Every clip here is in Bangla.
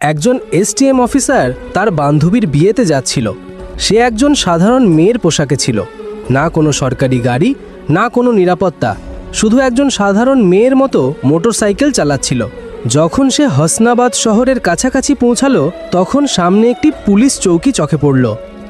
একজন এসটিএম অফিসার তার বান্ধবীর বিয়েতে যাচ্ছিল। সে একজন সাধারণ মেয়ের পোশাকে ছিল। না কোনো সরকারি গাড়ি, না কোনো নিরাপত্তা, শুধু একজন সাধারণ মেয়ের মতো মোটরসাইকেল চালাচ্ছিল। যখন সে হসনাবাদ শহরের কাছাকাছি পৌঁছালো, তখন সামনে একটি পুলিশ চৌকি চোখে পড়ল।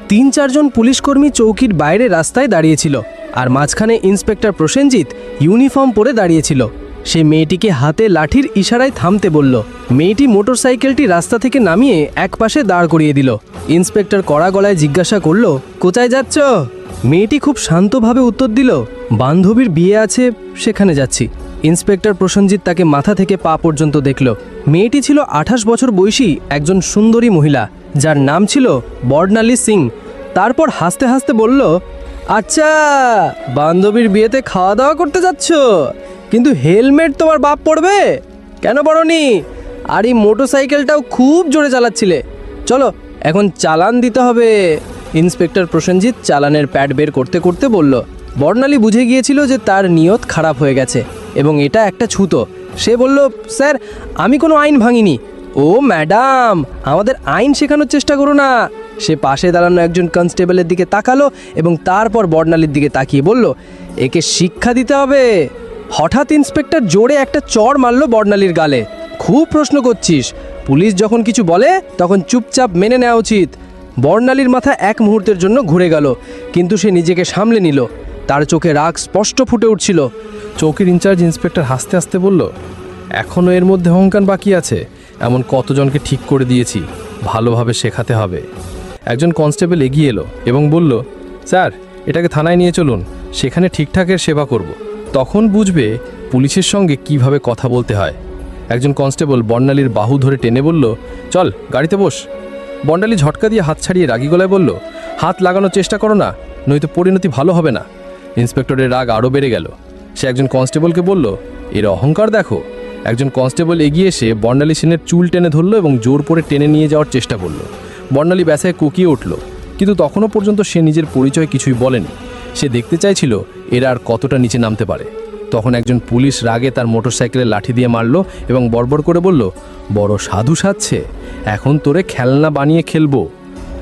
তিন চারজন পুলিশকর্মী চৌকির বাইরে রাস্তায় দাঁড়িয়েছিল, আর মাঝখানে ইন্সপেক্টর প্রসেনজিৎ ইউনিফর্ম পরে দাঁড়িয়েছিল। সে মেয়েটিকে হাতে লাঠির ইশারায় থামতে বলল। মেয়েটি মোটরসাইকেলটি রাস্তা থেকে নামিয়ে একপাশে দাঁড় করিয়ে দিল। ইন্সপেক্টর কড়া গলায় জিজ্ঞাসা করল, কোথায় যাচ্ছ? মেয়েটি খুব শান্তভাবে উত্তর দিল, বান্ধবীর বিয়ে আছে, সেখানে যাচ্ছি। ইন্সপেক্টর প্রসেনজিৎ তাকে মাথা থেকে পা পর্যন্ত দেখল। মেয়েটি ছিল আঠাশ বছর বয়সী একজন সুন্দরী মহিলা, যার নাম ছিল বর্ণালী সিং। তারপর হাসতে হাসতে বলল আচ্ছা বান্ধবীর বিয়েতে খাওয়া দাওয়া করতে যাচ্ছ? কিন্তু হেলমেট তোমার বাপ পড়বে কেন পড়নি আর এই মোটর সাইকেলটাও খুব জোরে চালাচ্ছিলে। চলো, এখন চালান দিতে হবে। ইন্সপেক্টর প্রসেনজিৎ চালানের প্যাড বের করতে করতে বলল, বর্ণালী বুঝে গিয়েছিল যে তার নিয়ত খারাপ হয়ে গেছে এবং এটা একটা ছুতো। সে বলল, স্যার, আমি কোনো আইন ভাঙিনি। ও, ম্যাডাম, আমাদের আইন শেখানোর চেষ্টা করো না। সে পাশে দাঁড়ানো একজন কনস্টেবলের দিকে তাকালো এবং তারপর বর্ণালীর দিকে তাকিয়ে বলল, একে শিক্ষা দিতে হবে। হঠাৎ ইন্সপেক্টর জোরে একটা চড় মারল বর্ণালীর গালে। খুব প্রশ্ন করছিস। পুলিশ যখন কিছু বলে, তখন চুপচাপ মেনে নেওয়া উচিত। বর্ণালীর মাথা এক মুহূর্তের জন্য ঘুরে গেল, কিন্তু সে নিজেকে সামলে নিল। তার চোখে রাগ স্পষ্ট ফুটে উঠছিল। চৌকির ইনচার্জ ইন্সপেক্টর হাসতে হাসতে বলল এখনও এর মধ্যে অহংকার বাকি আছে। এমন কতজনকে ঠিক করে দিয়েছি। ভালোভাবে শেখাতে হবে। একজন কনস্টেবল এগিয়ে এলো এবং বলল, স্যার, এটাকে থানায় নিয়ে চলুন। সেখানে ঠিকঠাকের সেবা করব। তখন বুঝবে পুলিশের সঙ্গে কীভাবে কথা বলতে হয়। একজন কনস্টেবল বর্ণালীর বাহু ধরে টেনে বলল, চল, গাড়িতে বস। বর্ণালী ঝটকা দিয়ে হাত ছাড়িয়ে রাগী গলায় বলল, হাত লাগানোর চেষ্টা করো না, নয়তো পরিণতি ভালো হবে না। ইন্সপেক্টরের রাগ আরও বেড়ে গেল। সে একজন কনস্টেবলকে বলল, এর অহংকার দেখো। একজন কনস্টেবল এগিয়ে এসে বর্ণালী সেনের চুল টেনে ধরল এবং জোর করে টেনে নিয়ে যাওয়ার চেষ্টা করল। বর্ণালী ব্যাসায় কুকিয়ে উঠল, কিন্তু তখনও পর্যন্ত সে নিজের পরিচয় কিছুই বলেনি। সে দেখতে চাইছিল এরা আর কতটা নিচে নামতে পারে। তখন একজন পুলিশ রাগে তার মোটরসাইকেলে লাঠি দিয়ে মারল এবং বড়বড় করে বলল, বড় সাধু সাজছে এখন তোরে খেলনা বানিয়ে খেলব।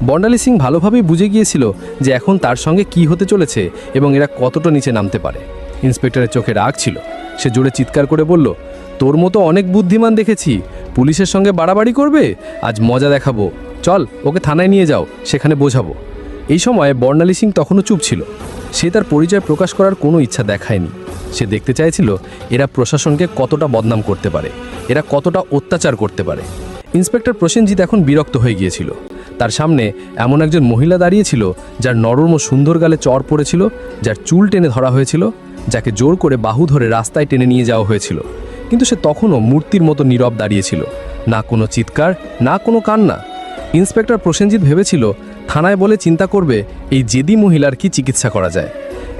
বর্ণালী সিং ভালোভাবেই বুঝে গিয়েছিল যে এখন তার সঙ্গে কি হতে চলেছে এবং এরা কতটা নিচে নামতে পারে। ইন্সপেক্টরের চোখে রাগ ছিল। সে জোরে চিৎকার করে বলল, তোর মতো অনেক বুদ্ধিমান দেখেছি। পুলিশের সঙ্গে বাড়াবাড়ি করবে? আজ মজা দেখাবো। চল, ওকে থানায় নিয়ে যাও, সেখানে বোঝাবো। এই সময় বর্ণালী সিং তখনও চুপ ছিল। সে তার পরিচয় প্রকাশ করার কোনো ইচ্ছা দেখায়নি। সে দেখতে চাইছিল এরা প্রশাসনকে কতটা বদনাম করতে পারে, এরা কতটা অত্যাচার করতে পারে। ইন্সপেক্টর প্রসেনজিৎ এখন বিরক্ত হয়ে গিয়েছিল। তার সামনে এমন একজন মহিলা দাঁড়িয়েছিল যার নরম ও সুন্দর গালে চর পড়েছিল, যার চুল টেনে ধরা হয়েছিল, যাকে জোর করে বাহু ধরে রাস্তায় টেনে নিয়ে যাওয়া হয়েছিল। কিন্তু সে তখনও মূর্তির মতো নীরব দাঁড়িয়েছিল না কোনো চিৎকার, না কোনো কান্না। ইন্সপেক্টর প্রসেনজিৎ ভেবেছিল থানায় বলে চিন্তা করবে, এই জেদি মহিলার কি চিকিৎসা করা যায়?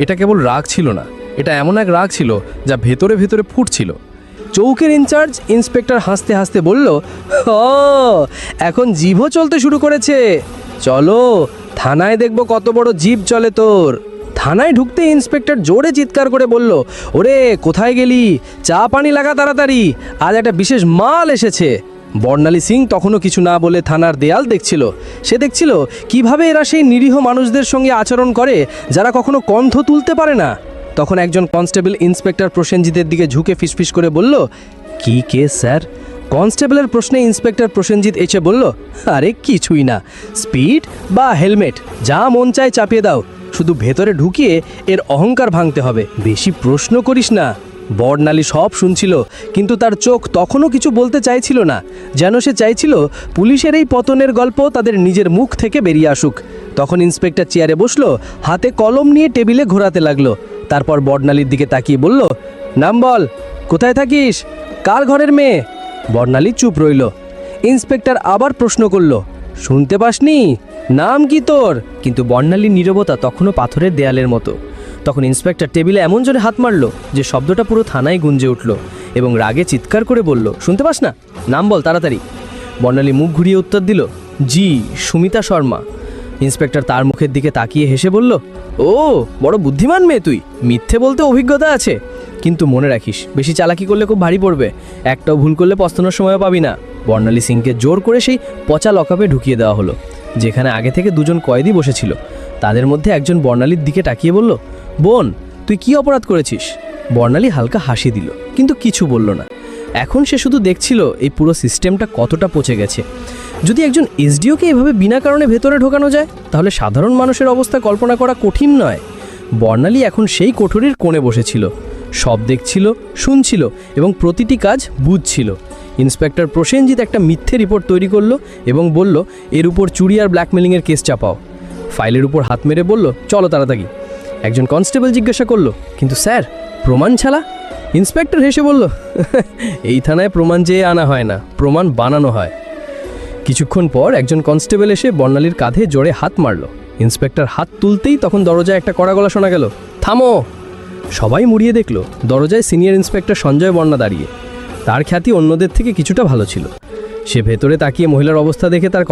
এটা কেবল রাগ ছিল না, এটা এমন এক রাগ ছিল যা ভেতরে ভেতরে ফুটছিল। চৌকের ইনচার্জ ইন্সপেক্টর হাসতে হাসতে বলল ও এখন জিভও চলতে শুরু করেছে। চলো, থানায় দেখব কত বড় জিভ চলে তোর। থানায় ঢুকতে ইন্সপেক্টর জোরে চিৎকার করে বলল, ওরে, কোথায় গেলি? চা পানি লাগা তাড়াতাড়ি। আজ একটা বিশেষ মাল এসেছে। বর্ণালী সিং তখনও কিছু না বলে থানার দেয়াল দেখছিল। সে দেখছিল কীভাবে এরা সেই নিরীহ মানুষদের সঙ্গে আচরণ করে, যারা কখনো কণ্ঠ তুলতে পারে না। তখন একজন কনস্টেবল ইন্সপেক্টর প্রসেনজিতের দিকে ঝুঁকে ফিসফিস করে বলল, কি কেস স্যার? কনস্টেবলের প্রশ্নে ইন্সপেক্টর প্রসেনজিৎ এসে বলল, আরে কিছুই না। স্পিড বা হেলমেট, যা মন চায় চাপিয়ে দাও। শুধু ভেতরে ঢুকিয়ে এর অহংকার ভাঙতে হবে। বেশি প্রশ্ন করিস না। বর্ণালী সব শুনছিল, কিন্তু তার চোখ তখনও কিছু বলতে চাইছিল না, যেন সে চাইছিল পুলিশের এই পতনের গল্প তাদের নিজের মুখ থেকে বেরিয়ে আসুক। তখন ইন্সপেক্টর চেয়ারে বসল, হাতে কলম নিয়ে টেবিলে ঘোরাতে লাগল। তারপর বর্ণালীর দিকে তাকিয়ে বলল, নাম বল, কোথায় থাকিস? কার ঘরের মেয়ে? বর্ণালী চুপ রইল। ইন্সপেক্টর আবার প্রশ্ন করল, শুনতে পাসনি? নাম কি তোর? কিন্তু বর্ণালীর নীরবতা তখনও পাথরের দেয়ালের মতো। তখন ইন্সপেক্টর টেবিলে এমন জোরে হাত মারল যে শব্দটা পুরো থানায় গুঞ্জে উঠল এবং রাগে চিৎকার করে বলল, শুনতে পাস না? নাম বল তাড়াতাড়ি। বর্ণালী মুখ ঘুরিয়ে উত্তর দিল, জি, সুমিতা শর্মা। ইন্সপেক্টর তার মুখের দিকে তাকিয়ে হেসে বলল, ও, বড় বুদ্ধিমান মেয়ে তুই, মিথ্যে বলতে অভিজ্ঞতা আছে। কিন্তু মনে রাখিস, বেশি চালাকি করলে খুব ভারী পড়বে, একটাও ভুল করলে পস্তানোর সময়ও পাবি না। বর্ণালী সিংকে জোর করে সেই পচা লকআপে ঢুকিয়ে দেওয়া হলো, যেখানে আগে থেকে দুজন কয়েদি বসেছিল। তাদের মধ্যে একজন বর্ণালীর দিকে তাকিয়ে বলল বোন, তুই কি অপরাধ করেছিস? বর্ণালী হালকা হাসি দিল, কিন্তু কিছু বলল না। এখন সে শুধু দেখছিল এই পুরো সিস্টেমটা কতটা পচে গেছে। যদি একজন এসডিওকে এভাবে বিনা কারণে ভেতরে ঢোকানো যায়, তাহলে সাধারণ মানুষের অবস্থা কল্পনা করা কঠিন নয়। বর্ণালী এখন সেই কোঠরির কোণে বসেছিল। সব দেখছিল, শুনছিল এবং প্রতিটি কাজ বুঝছিল। ইন্সপেক্টর প্রসেনজিৎ একটা মিথ্যে রিপোর্ট তৈরি করল এবং বলল, এর উপর চুরি আর ব্ল্যাকমেলিংয়ের কেস চাপাও। ফাইলের উপর হাত মেরে বলল, চলো তাড়াতাড়ি। একজন কনস্টেবল জিজ্ঞাসা করল, কিন্তু স্যার, প্রমাণ ছাড়া? ইন্সপেক্টর হেসে বলল, এই থানায় প্রমাণ চেয়ে আনা হয় না, প্রমাণ বানানো হয়। কিছুক্ষণ পর একজন কনস্টেবল এসে বর্ণালীর কাঁধে জোরে হাত মারল। ইন্সপেক্টর হাত তুলতেই তখন দরজায় একটা কড়া গলা শোনা গেল, থামো! সবাই মুড়িয়ে দেখল, দরজায় সিনিয়র ইন্সপেক্টর সঞ্জয় বর্ণা দাঁড়িয়ে। তার খ্যাতি অন্যদের থেকে কিছুটা ভালো ছিল। সে ভেতরে তাকিয়ে মহিলার অবস্থা দেখে তার